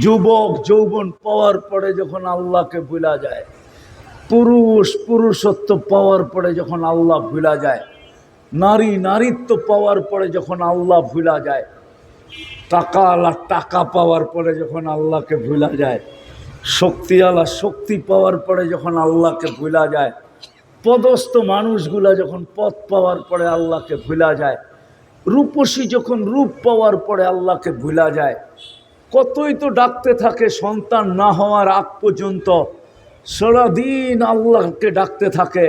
যুবক, যৌবন পাওয়ার পরে যখন আল্লাহকে ভুলা যায়, পুরুষ, পুরুষত্ব পাওয়ার পরে যখন আল্লাহ ভুলা যায়, নারী, নারীত্ব পাওয়ার পরে যখন আল্লাহ ভুলা যায়, টাকা আলা টাকা পাওয়ার পরে যখন আল্লাহকে ভুলা যায়, শক্তি আলা শক্তি পাওয়ার পরে যখন আল্লাহকে ভুলা যায়, পদস্থ মানুষগুলা যখন পথ পাওয়ার পরে আল্লাহকে ভুলা যায়, রূপসী যখন রূপ পাওয়ার পরে আল্লাহকে ভুলা যায় কতই তো ডাকতে থাকে, সন্তান না হওয়ার আগ পর্যন্ত। সারাদিন আল্লাহকে ডাকতে থাকে।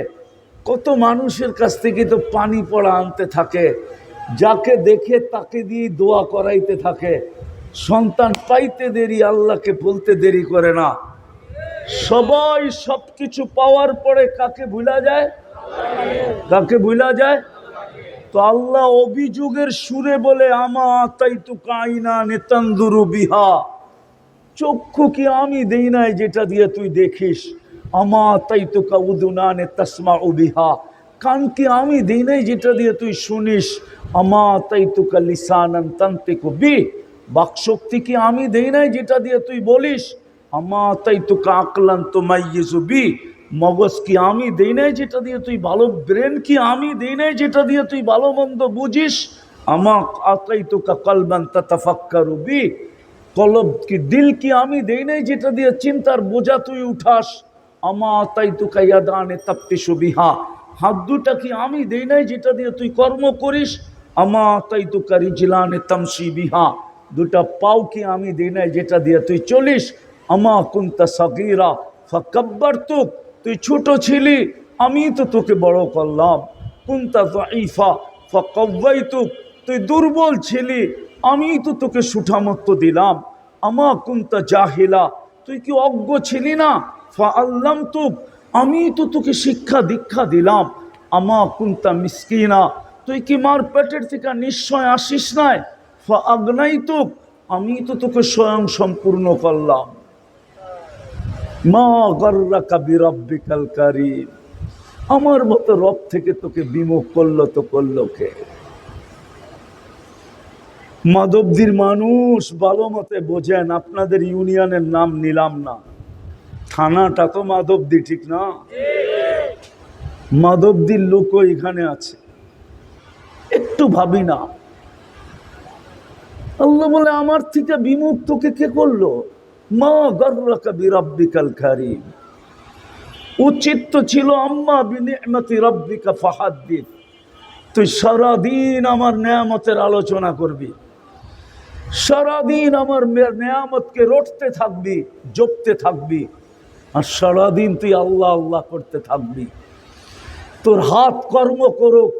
কত মানুষের কাছ থেকে তো পানি পড়া আনতে থাকে। যাকে দেখে তাকে দিয়ে দোয়া করাইতে থাকে। সন্তান পাইতে দেরি, আল্লাহকে বলতে দেরি করে না। সবাই সব কিছু পাওয়ার পরে কাকে ভুলা যায়? কাকে ভুলা যায়? তো আল্লাহ অভিযোগের সুরে বলে, আমা তাই তো কাইনা নেতান্দুরু বিহা। চক্ষু কি আমি দেই নাই যেটা দিয়ে তুই দেখিস? আমা তাই তো কাউদুনা নে তসমা বিহা কানকে আমি দিই নাই যেটা দিয়ে তুই শুনিস? আমা তাই তু লিসানান তান্তে বি। বাকশক্তি কি আমি দেই নাই যেটা দিয়ে তুই বলিস? আমা তাই তো আকলান তো মাইয়েসু বি। মগজ কি আমি দেই নাই যেটা দিয়ে তুই ভালো, ব্রেন কি আমি দেই নাই যেটা দিয়ে তুই ভালো মন্দ বুঝিস? আমা আতাই তো কলবান তাতাফাক্কারু বি। কলব কি, দিল কি আমি দেই নাই যেটা দিয়ে চিন্তার বোঝা তুই উঠাস? আমা তাই তু কাইয়াদানে তাপ্তি সুবিহা হাত দুটা কি আমি দেই নাই যেটা দিয়ে তুই কর্ম করিস? আমা তাই তো কারি জিলানে তামসি বিহা। দুটা পাও কি আমি দেই নাই যেটা দিয়ে তুই চলিস? আমা কুন্তা সগিরা ফকব্বর তুক তুই ছোট ছিলি, আমি তো তোকে বড় করলাম। কুন্তা তো ইফা ফকব্বাই তুক তুই দুর্বল ছিলি, আমি তো তোকে সুঠামত্ব দিলাম। আমা কুন্তা জাহিলা, তুই কি অজ্ঞ ছিলি না? ফা আল্লাম তুক আমি তো তোকে শিক্ষা দীক্ষা দিলাম। আমা কুন্তা মিসকিনা, তুই কি মার পেটের থেকে নিশ্চয় আসিস নাই? ফা আগ্নাই তুক আমি তো তোকে স্বয়ং সম্পূর্ণ করলাম। মা কারিম। আমার মতো রব থেকে তোকে বিমুখ করল, তো করল কে? মাধবদীর মানুষ ভালো মতে বোঝেন, আপনাদের ইউনিয়নের নাম নিলাম না। থানাটা তো মাধবদী, ঠিক না? মাধবদীর লোকও এখানে আছে। একটু ভাবি না। আল্লাহ বলে, আমার থেকে বিমুখ তোকে কে করল? মা উচিত তো ছিল আম্মা রব্বিকা তুই সারাদিন আমার নেয়ামতের আলোচনা করবি। সারাদিন আমার নেয়ামতকে রটতে থাকবি, জপতে থাকবি। আর সারাদিন তুই আল্লাহ আল্লাহ করতে থাকবি। তোর হাত কর্ম করুক,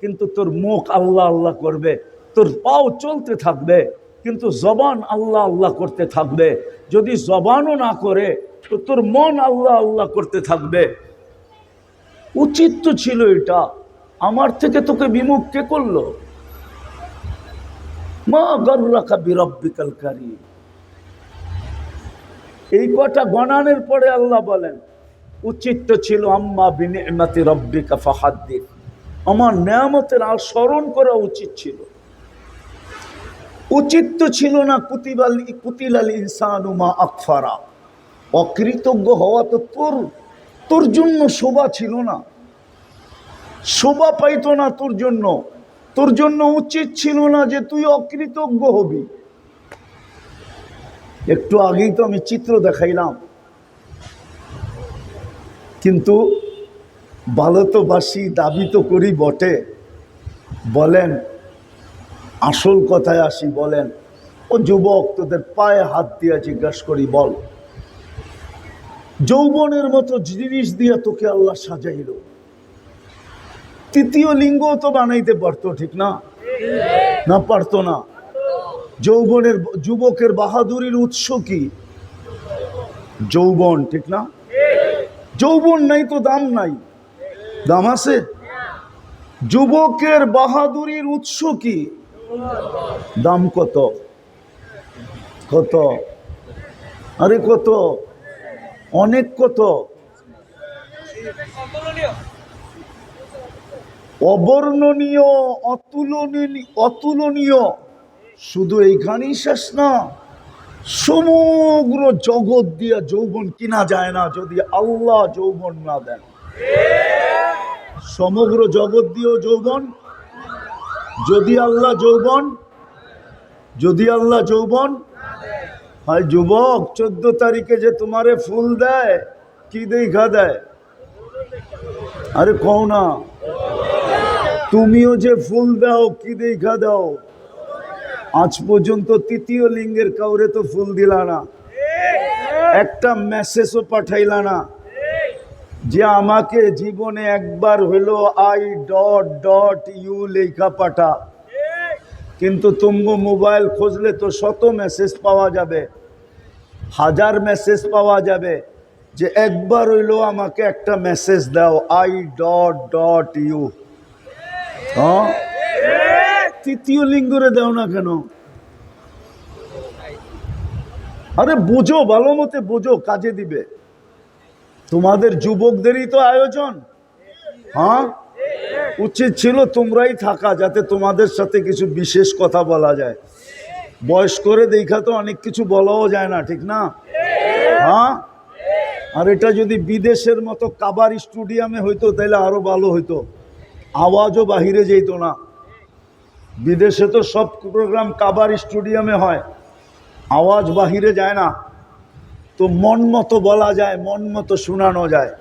কিন্তু তোর মুখ আল্লাহ আল্লাহ করবে। তোর পাও চলতে থাকবে। কিন্তু জবান আল্লাহ আল্লাহ করতে থাকবে। যদি জবানও না করে, তো তোর মন আল্লাহ আল্লাহ করতে থাকবে। উচিত তো ছিল এটা। আমার থেকে তোকে বিমুখ কে করল? মা গর্রাকা বিরব্বিকাল কারীম। এই কটা গণানের পরে আল্লাহ বলেন, উচিত তো ছিল আম্মা বিনিমতি রব্বিকা ফাহাদ্দিন আমার নেয়ামতের আর স্মরণ করা উচিত ছিল। উচিত তো ছিল না কুতিবাল কুতিলাল ইনসান মা আকফারা। অকৃতজ্ঞ হওয়া তো তোর তোর জন্য শোভা ছিল না। শোভা পাইতো না তোর জন্য। তোর জন্য উচিত ছিল না যে তুই অকৃতজ্ঞ হবি। একটু আগেই তো আমি চিত্র দেখাইলাম। কিন্তু ভালো তো বাসি দাবি তো করি বটে। বলেন আসল কথায় আসি, বলেন, ও যুবক, তোদের পায়ে হাত দিয়া জিজ্ঞাসা করি, বল। যৌবনের মতো জিনিস দিয়ে তোকে আল্লাহ সাজাইল। তৃতীয় লিঙ্গ তো বানাইতে পারতো, ঠিক না? না পারতো না। যৌবনের, যুবকের বাহাদুরির উৎস কি? যৌবন, ঠিক না? যৌবন নাই তো দাম নাই। দাম আছে? যুবকের বাহাদুরির উৎস কি? দাম কত? কত? আরে কত? অনেক কত? অবর্ণনীয়, অতুলনীয় অতুলনীয়। শুধু এইখানেই শেষ না, সমগ্র জগৎ দিয়া যৌবন কিনা যায় না যদি আল্লাহ যৌবন না দেন। সমগ্র জগৎ দিয়েও যৌবন যদি আল্লাহ যৌবন, যদি আল্লাহ যৌবন, হয় যুবক, চোদ্দ তারিখে যে তোমারে ফুল দেয়, কি দেখা দেয়? আরে কও না। তুমিও যে ফুল দাও, কি দেখা দাও? আজ পর্যন্ত তৃতীয় লিঙ্গের কাউরে তো ফুল দিলা না। একটা মেসেজও পাঠাইলা না। যে আমাকে জীবনে একবার হলো আই ডট ডট ইউ লেখা পাঠা। কিন্তু তুমগো মোবাইল খুঁজলে তো শত মেসেজ পাওয়া যাবে, হাজার মেসেজ পাওয়া যাবে যে একবার হইল আমাকে একটা মেসেজ দাও আই ডট ডট ইউ হ্যাঁ? তৃতীয় লিঙ্গরে দাও না কেন? আরে বোঝো, ভালো মতে বোঝো, কাজে দিবে। তোমাদের যুবকদেরই তো আয়োজন। হ্যাঁ? উচিত ছিল তোমরাই থাকা যাতে তোমাদের সাথে কিছু বিশেষ কথা বলা যায়। বয়স করে দেখা তো অনেক কিছু বলাও যায় না, ঠিক না? হ্যাঁ? আর এটা যদি বিদেশের মতো কাবার স্টুডিয়ামে হইতো, তাহলে আরও ভালো হইতো। আওয়াজও বাহিরে যেত না। বিদেশে তো সব প্রোগ্রাম কাবার স্টুডিয়ামে হয়। আওয়াজ বাহিরে যায় না। তো মন মতো বলা যায়, মন মতো শোনানো যায়।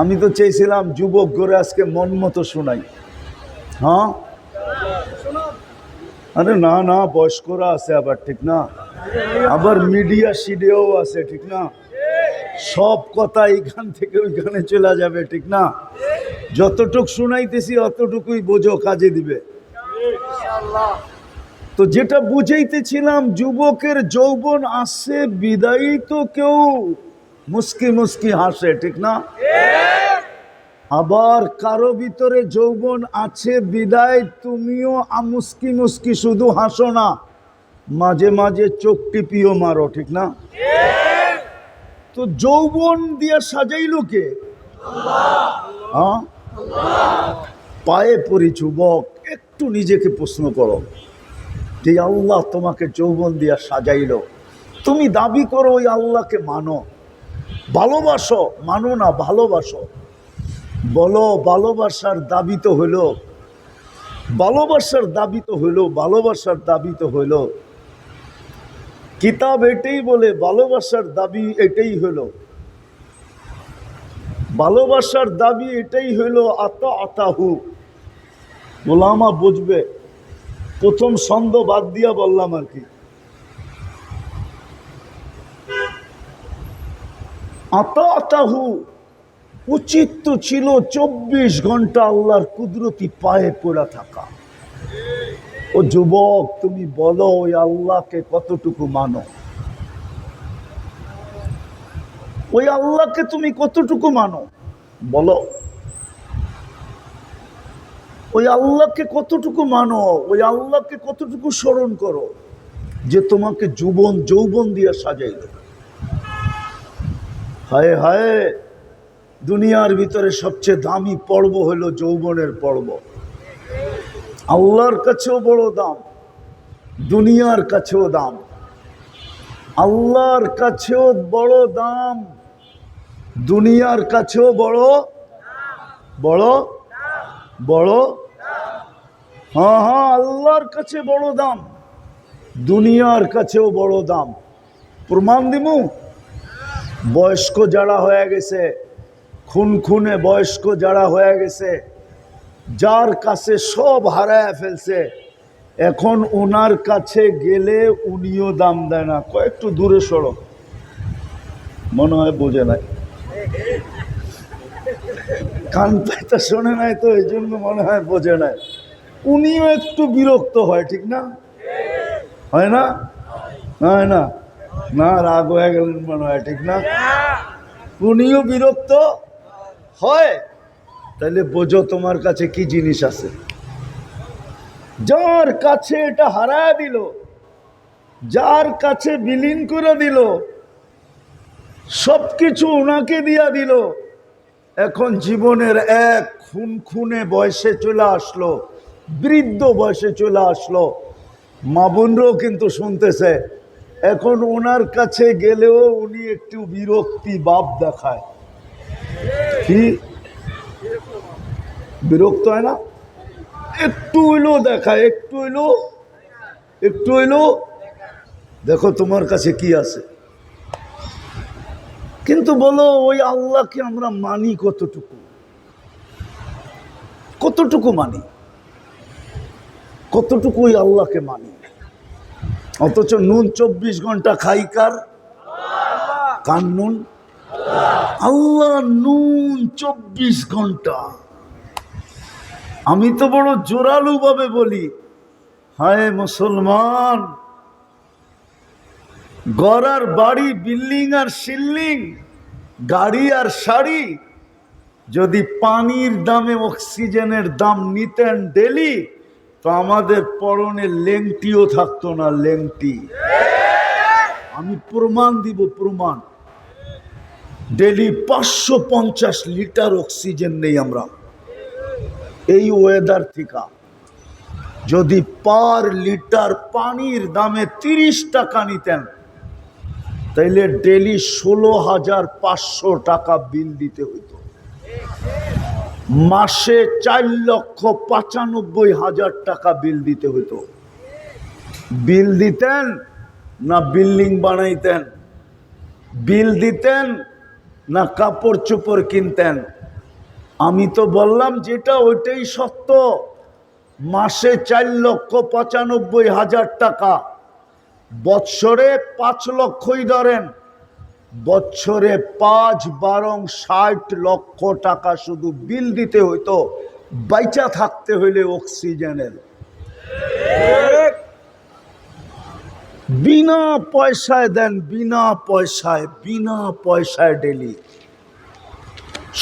আমি তো চেয়েছিলাম যুবক করে আজকে মন মতো শোনাই। হ্যাঁ? আরে না না, বয়স্করা আছে আবার, ঠিক না? আবার মিডিয়া সিডিয়াও আছে, ঠিক না? সব কথা এখান থেকে ওইখানে চলে যাবে, ঠিক না? যতটুক শুনাইতেছি, অতটুকুই বোঝো, কাজে দিবে। তো যেটা বুঝাইতেছিলাম, যুবকের যৌবন আসে বিদায়ী তো কেউ মুস্কি মুস্কি হাসে, ঠিক না? আবার কারও ভিতরে যৌবন আছে, বিদায়, তুমিও মুস্কি মুস্কি শুধু হাসো না, মাঝে মাঝে চোখ টিপিও মারো, ঠিক না? তো যৌবন দিয়া সাজাইলো কে? পায়ে পড়ি, যুবক, একটু নিজেকে প্রশ্ন করো। যে আল্লাহ তোমাকে যৌবন দিয়া সাজাইল, তুমি দাবি করো ওই আল্লাহকে মানো, ভালোবাসো, মানো না, ভালোবাসো। বলো, ভালোবাসার দাবি তো হইল ভালোবাসার দাবি তো হইল ভালোবাসার দাবি তো হইল কিতাব এটাই বলে, ভালোবাসার দাবি এটাই হইল ভালোবাসার দাবি এটাই হইল আতা আতাহু। গোলামা বুঝবে। প্রথম ছন্দ বাদ দিয়া বললাম আর কি। আতা আতাহু উচিত তো ছিল চব্বিশ ঘণ্টা আল্লাহর কুদরতি পায়ে পড়া থাকা। ও যুবক, তুমি বলো, ওই আল্লাহকে কতটুকু মানো? ওই আল্লাহকে তুমি কতটুকু মানো? বলো। ওই আল্লাহকে কতটুকু মানো, ওই আল্লাহকে কতটুকু স্মরণ করো যে তোমাকে যুবন, যৌবন দিয়ে সাজাইল হায় হায়, দুনিয়ার ভিতরে সবচেয়ে দামি পর্ব হলো যৌবনের পর্ব। আল্লাহর কাছেও বড় দাম, দুনিয়ার কাছেও দাম। আল্লাহর কাছেও বড় দাম, দুনিয়ার কাছেও বড় বড় বড় হ্যাঁ হ্যাঁ আল্লাহর কাছে বড় দাম। দুনিয়ার কাছেও বড় দাম। প্রমাণ দিমু? বয়স্ক যারা হয়ে গেছে খুন খুনে বয়স্ক যারা হয়ে গেছে, যার কাছে সব হারায় ফেলছে, এখন ওনার কাছে গেলে উনিও দাম দেয় না। কয়েকটু দূরে সড়ক মনে হয় বোঝে নাই। কান পাইতা শোনে নাই তো, এই জন্য মনে হয় বোঝে নাই। উনিও একটু বিরক্ত হয়, ঠিক না? হয় না? হয় না। না, রাগ হয়ে গেলেন মনে হয়, ঠিক না? উনিও বিরক্ত হয়। তাহলে বোঝো তোমার কাছে কি জিনিস আছে। যার কাছে এটা হারায় দিল, যার কাছে বিলীন করে দিল সব কিছু ওনাকে দিয়া দিল, এখন জীবনের এক খুন খুনে বয়সে চলে আসলো। বৃদ্ধ বয়সে চলে আসলো। মা বোনরাও কিন্তু শুনতেছে। এখন ওনার কাছে গেলেও উনি একটু বিরক্তি ভাব দেখায়। কি? বিরক্ত হয় না? একটু হইলেও দেখায়, একটু হইলেও একটু হইলেও। দেখো তোমার কাছে কি আছে। কিন্তু বলো, ওই আল্লাহকে আমরা মানি কতটুকু? কতটুকু মানি? কতটুকু ওই আল্লাহকে মানি? অথচ নুন চব্বিশ ঘণ্টা খাই কার? নুন? আল্লাহ নুন চব্বিশ ঘণ্টা। আমি তো বড় জোরালু ভাবে বলি, হায় মুসলমান, গড়ার বাড়ি, বিল্ডিং আর সিল্ডিং, গাড়ি আর শাড়ি, যদি পানির দামে অক্সিজেনের দাম নিতেন ডেলি তো আমাদের পরনে লেংটিও থাকতো না, লেংটি। আমি প্রমাণ দিব, প্রমাণ। ডেলি পাঁচশো পঞ্চাশ লিটার অক্সিজেন নেই আমরা। এই ওয়েদার থেকে। যদি পার লিটার পানির দামে তিরিশ টাকা নিতেন, তাইলে ডেলি ষোলো হাজার পাঁচশো টাকা বিল দিতে হইতো। মাসে চার লক্ষ পঁচানব্বই হাজার টাকা বিল দিতে হইতো। বিল দিতেন না বিল্ডিং বানাইতেন? বিল দিতেন না কাপড় চোপড় কিনতেন? আমি তো বললাম, যেটা ওইটাই সত্য। মাসে চার লক্ষ পঁচানব্বই হাজার টাকা। বৎসরে পাঁচ লক্ষই ধরেন। বৎসরে পাঁচ বারং ষাট লক্ষ টাকা শুধু বিল দিতে হইতো, বাইচা থাকতে হইলে অক্সিজেনের। বিনা পয়সায় দেন, বিনা পয়সায় বিনা পয়সায় ডেলি।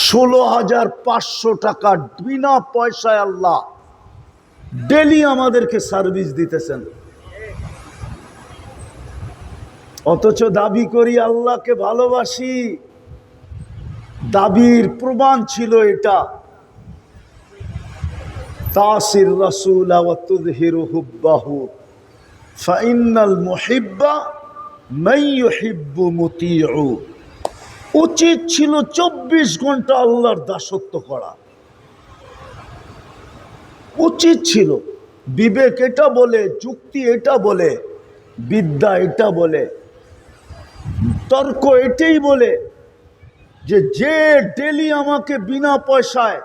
ষোলো হাজার পাঁচশো টাকা বিনা পয়সায় আল্লাহ ডেলি আমাদেরকে সার্ভিস দিতেছেন। অথচ দাবি করি আল্লাহকে ভালোবাসি। দাবির প্রমাণ ছিল এটা। তাসির রসুল হুব্বাহু। ফাইনাল উচিত ছিল চব্বিশ ঘণ্টা আল্লাহর দাসত্ব করা। উচিত ছিল। বিবেক এটা বলে, যুক্তি এটা বলে, বিদ্যা এটা বলে। তর্ক এটাই বলে যে যে ডেলি আমাকে বিনা পয়সায়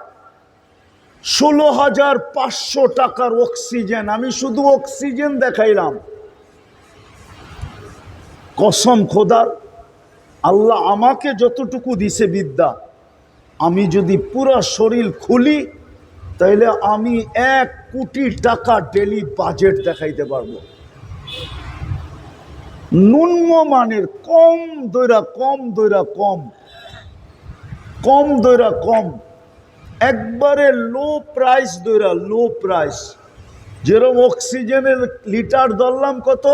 ষোলো হাজার পাঁচশো টাকার অক্সিজেন, আমি শুধু অক্সিজেন দেখাইলাম। কসম খোদার, আল্লাহ আমাকে যতটুকু দিছে বিদ্যা, আমি যদি পুরা শরীর খুলি, তাইলে আমি এক কোটি টাকা ডেলি বাজেট দেখাইতে পারব। ন্যূনম মানের কম দৈরা কম দৈরা কম। কম দৈরা কম। একবারে লো প্রাইস দৈরা লো প্রাইস যেরকম অক্সিজেনের লিটার ধরলাম কত?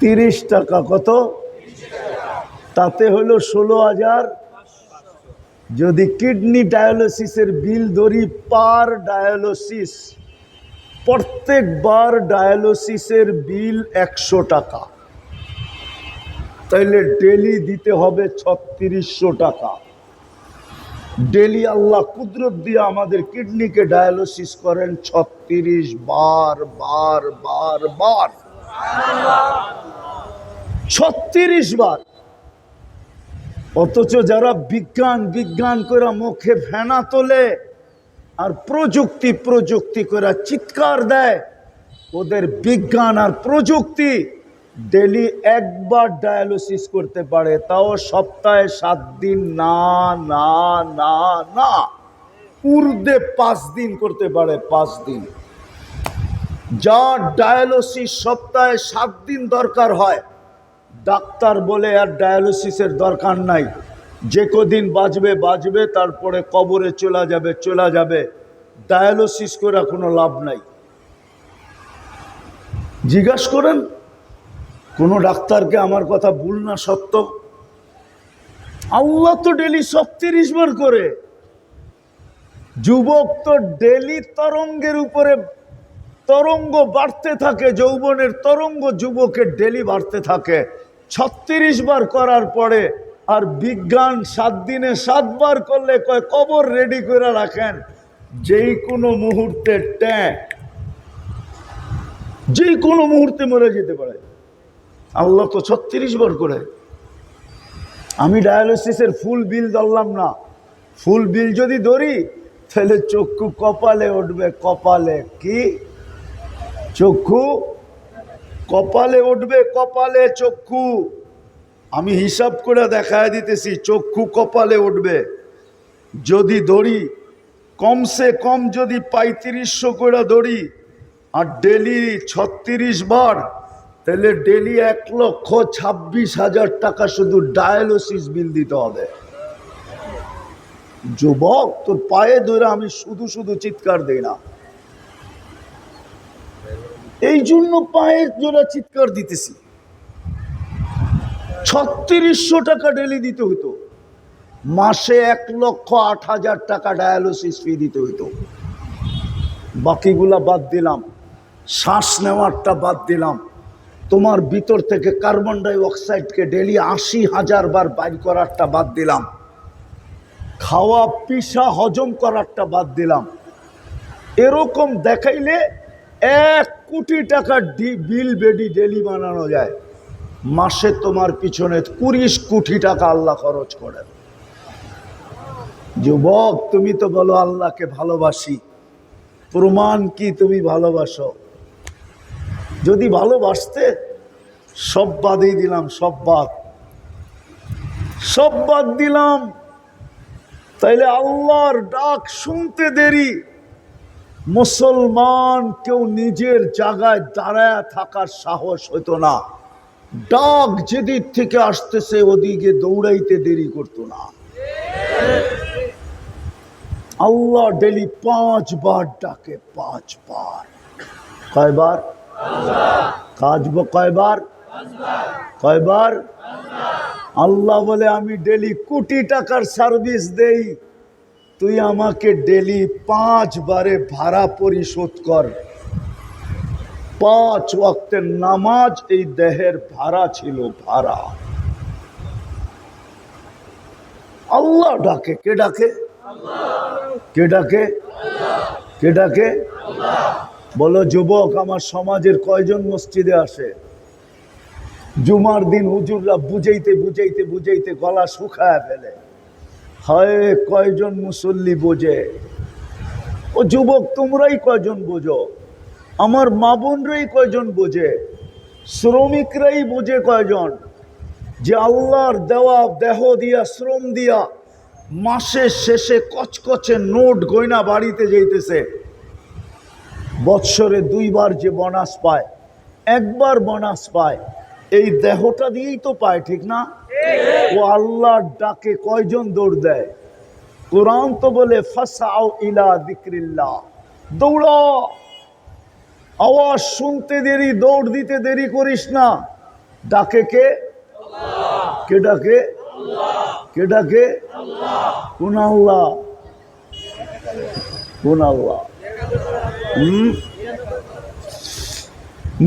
তিরিশ টাকা কত? তাতে হলো ষোলো হাজার। যদি কিডনি ডায়ালিসিসের বিল ধরি, পার ডায়ালিসিস প্রত্যেকবার ডায়ালিসিসের বিল একশো টাকা। তাইলে ডেলি দিতে হবে ছত্রিশশো টাকা। ডেলি আল্লাহ কুদরত দিয়ে আমাদের কিডনিকে ডায়ালিসিস করেন ছত্রিশ বার বার বার বার। ছত্রিশ বার। অথচ যারা বিজ্ঞান বিজ্ঞান করে মুখে ফেনা তোলে আর প্রযুক্তি প্রযুক্তি করে চিৎকার দেয়। ওদের বিজ্ঞান আর প্রযুক্তি ডেলি একবার ডায়ালিসিস করতে পারে, তাও সপ্তাহে সাত দিন, না না না না। উর্দে পাঁচ দিন করতে পারে, পাঁচ দিন। যা ডায়ালিসিস সপ্তাহে সাত দিন দরকার হয়। ডাক্তার বলে আর ডায়ালিসিসের দরকার নাই। যে কদিন বাঁচবে বাঁচবে তারপরে কবরে চলে যাবে চলে যাবে। ডায়ালিসিস করে কোনো লাভ নাই। জিজ্ঞাসা করেন, কোনো ডাক্তারকে আমার কথা ভুল না সত্য? আল্লাহ তো ডেলি ছত্রিশ বার করে। যুবক তো ডেলি তরঙ্গের উপরে তরঙ্গ বাড়তে থাকে, যৌবনের তরঙ্গ যুবকের ডেলি বাড়তে থাকে। ছত্রিশ বার করার পরে আর বিজ্ঞান সাত দিনে সাতবার করলে কয় কবর রেডি করে রাখেন? যেই কোনো মুহূর্তে ট্যাঁ। যে কোনো মুহূর্তে মরে যেতে পারে। আল্লাহ তো ছত্রিশ বার করে। আমি ডায়ালিসিসের ফুল বিল ধরলাম না। ফুল বিল যদি ধরি, তাহলে চক্ষু কপালে উঠবে। কপালে কি? চক্ষু? কপালে উঠবে, কপালে চক্ষু। আমি হিসাব করে দেখায় দিতেছি, চক্ষু কপালে উঠবে। যদি দড়ি, কমসে কম যদি পঁয়ত্রিশশো করে দড়ি, আর ডেলি ছত্রিশ বার, তাহলে ডেলি এক লক্ষ ছাব্বিশ হাজার টাকা শুধু ডায়ালিসিস বিল দিতে হবে। যুবক, তোর পায়ে ধরে আমি শুধু শুধু চিৎকার দিই না। এই জন্য পায়ের জোড়া চিৎকার দিতেছি। ছত্রিশশো টাকা ডেলি দিতে হতো মাসে এক লক্ষ আট হাজার টাকা ডায়ালিসিস ফি দিতে হতো বাকিগুলা বাদ দিলাম। শ্বাস নেওয়ারটা বাদ দিলাম। তোমার ভিতর থেকে কার্বন ডাই অক্সাইডকে ডেলি আশি হাজার বার বাইর করারটা বাদ দিলাম। খাওয়া, পিসা, হজম করারটা বাদ দিলাম। এরকম দেখাইলে এক কোটি টাকার বিল বেডি ডেলি বানানো যায়। মাসে তোমার পিছনে কুড়িশ কোটি টাকা আল্লাহ খরচ করেন। যুবক, তুমি তো বলো আল্লাহকে ভালোবাসি। প্রমাণ কি তুমি ভালোবাসো? যদি ভালোবাসতে, সব বাদই দিলাম, সব বাদ। সব বাদ দিলাম। তাইলে আল্লাহর ডাক শুনতে দেরি। মুসলমান কেউ নিজের জায়গায় দাঁড়ায় থাকার সাহস হতো না। ডাক যেদিক থেকে আসতেছে, ওদিকে দৌড়াইতে দেরি করতো না। আল্লাহ ডেলি পাঁচবার ডাকে, পাঁচবার। কয়বার? কাজ কয়বার? কয়বার? আল্লাহ বলে, আমি ডেলি কোটি টাকার সার্ভিস দেই। তুই আমাকে ডেলি পাঁচবারে ভাড়া পরিশোধ কর। পাঁচ ওয়াক্তের নামাজ এই দেহের ভাড়া ছিল ভাড়া। আল্লাহ ডাকে, কে ডাকে? কে ডাকে? কে ডাকে? বলো, যুবক, আমার সমাজের কয়জন মসজিদে আসে? জুমার দিন হুজুররা বুঝাইতে বুঝাইতে বুঝাইতে গলা শুকায় ফেলে। হয়, কয়জন মুসল্লি বোঝে? ও যুবক, তোমরাই কয়জন বোঝো? আমার মা বোনরাই কয়জন বোঝে? শ্রমিকরাই বোঝে কয়জন? যে আল্লাহর দেওয়া দেহ দিয়া, শ্রম দিয়া মাসের শেষে কচকচে নোট গয়না বাড়িতে যাইতেছে। বৎসরে দুইবার যে বোনাস পায়, একবার বোনাস পায়, এই দেহটা দিয়েই তো পায়, ঠিক না? ও আল্লাহর ডাকে কয়জন দৌড় দেয়? কোরআন তো বলে ফাসাও ইলা দিক্রিল্লাহ দৌড়া আওয়াজ শুনতে দেরি, দৌড় দিতে দেরি করিস না। ডাকে কে? কে ডাকে? কে ডাকে? কোন আল্লাহ কোন আল্লাহ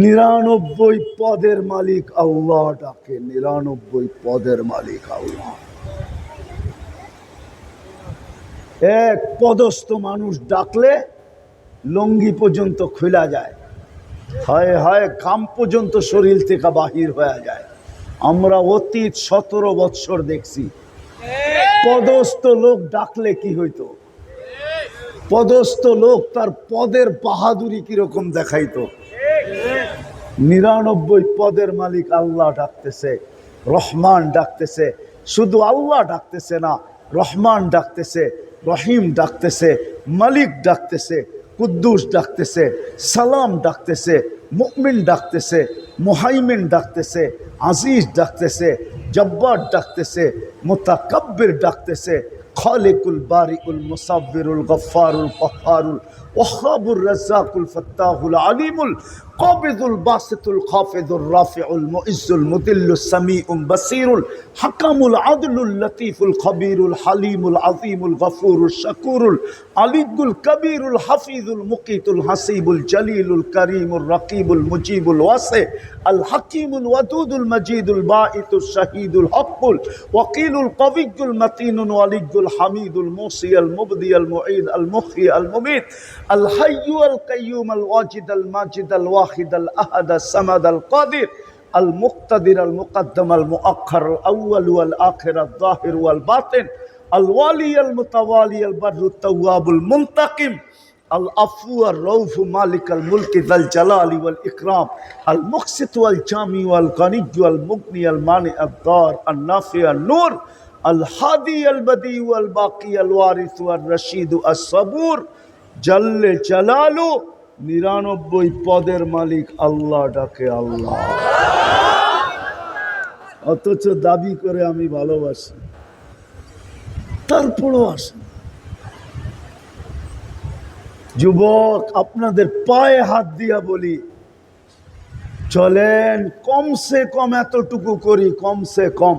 নিরানব্বই পদের মালিক আল্লাহ ডাকে, নিরানব্বই পদের মালিক আল্লাহ। এক পদস্থ মানুষ ডাকলে লঙ্গি পর্যন্ত খোলা যায়। হয় হয় কাম পর্যন্ত শরীর থেকে বাহির হয়ে যায়। আমরা অতীত সতেরো বৎসর দেখছি। পদস্থ লোক ডাকলে কি হইতো? পদস্থ লোক তার পদের বাহাদুরি কীরকম দেখাইতো? নিরানব্বই পদের মালিক আল্লাহ ডাকতেছে, রহমান ডাকতেছে, শুধু আল্লাহ ডাকতেছে না, রহমান ডাকতেছে, রহিম ডাকতেছে, মালিক ডাকতেছে কুদ্দুস ডাকতেছে, সালাম ডাকতেছে মুকমিন ডাকতেছে, মুহাইমিন ডাকতেছে, আজিজ ডাকতেছে, জব্বার ডাকতেছে, মোতাকব্বির ডাকতেছে, খালেকুল বারিকুল মুসাব্বিরুল গফফারুল কফারুল ওহাবুর রাজ্জাকুল ফত্তাহুল আলিমুল কবিদুল বাসিতুল খাফিদুল রাফিউল মুইজুল মুদিল্লুস সামিউল বাসিরুল হাকামুল আদলুল লতিফুল খবিরুল হালিমুল আযীমুল গফুরুল শাকুরুল আলিদুল কবিরুল হাফিজুল মুকিতুল হাসিবুল জলিলুল করিমুল রকিবুল মুজিবুল ওয়াসে আল হাকিমুল ওয়াদুদুল মজিদুল বাঈতুল শাহিদুল হকুল ওয়াকিলুল কবিগুল মতিনুল ওয়ালিগুল হামিদুল মুসিয়াল মুবদিয়াল মুঈদ আল মুখি আল মুমিত الحي القيوم الواجد الماجد الواحد الأحد الصمد القادر المقتدر المقدم المؤخر الأول والآخر الظاهر والباطن الوالي المتوالي البر التواب المنتقم العفو الرؤوف مالك الملك ذا الجلال والإكرام المقسط والجامي والغني والمغني المانع الضار النافع النور الهادي البديع والباقي الوارث والرشيد الصبور জাল্লে জালালু নিরানব্বই পদের মালিক আল্লাহ ডাকে আল্লাহ। অথচ দাবি করে আমি ভালোবাসি। তারপরও আসেন যুবক, আপনাদের পায়ে হাত দিয়া বলি, চলেন কমসে কম এতটুকু করি, কমসে কম।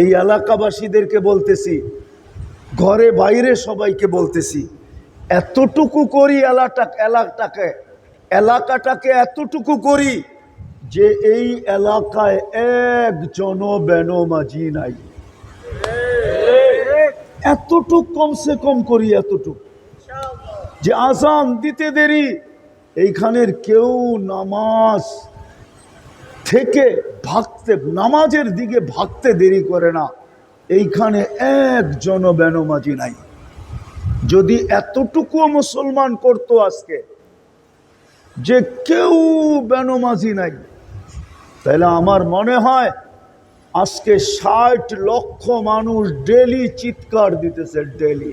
এই এলাকাবাসীদেরকে বলতেছি, ঘরে বাইরে সবাইকে বলতেছি এতটুকু করি এলাকা এলাকাটাকে এলাকাটাকে এতটুকু করি যে এই এলাকায় একজন বেনমাজি নাই। এতটুক কমসে কম করি এতটুক। যে আসান দিতে দেরি, এইখানের কেউ নামাজ থেকে ভাগতে, নামাজের দিকে ভাগতে দেরি করে না। এইখানে একজন বেনমাজি নাই। যদি এতটুকুও মুসলমান করতো আজকে, যে কেউ বেনমাজি নাই, তাহলে আমার মনে হয় আজকে ষাট লক্ষ মানুষ ডেলি চিৎকার দিতেছে, ডেলি।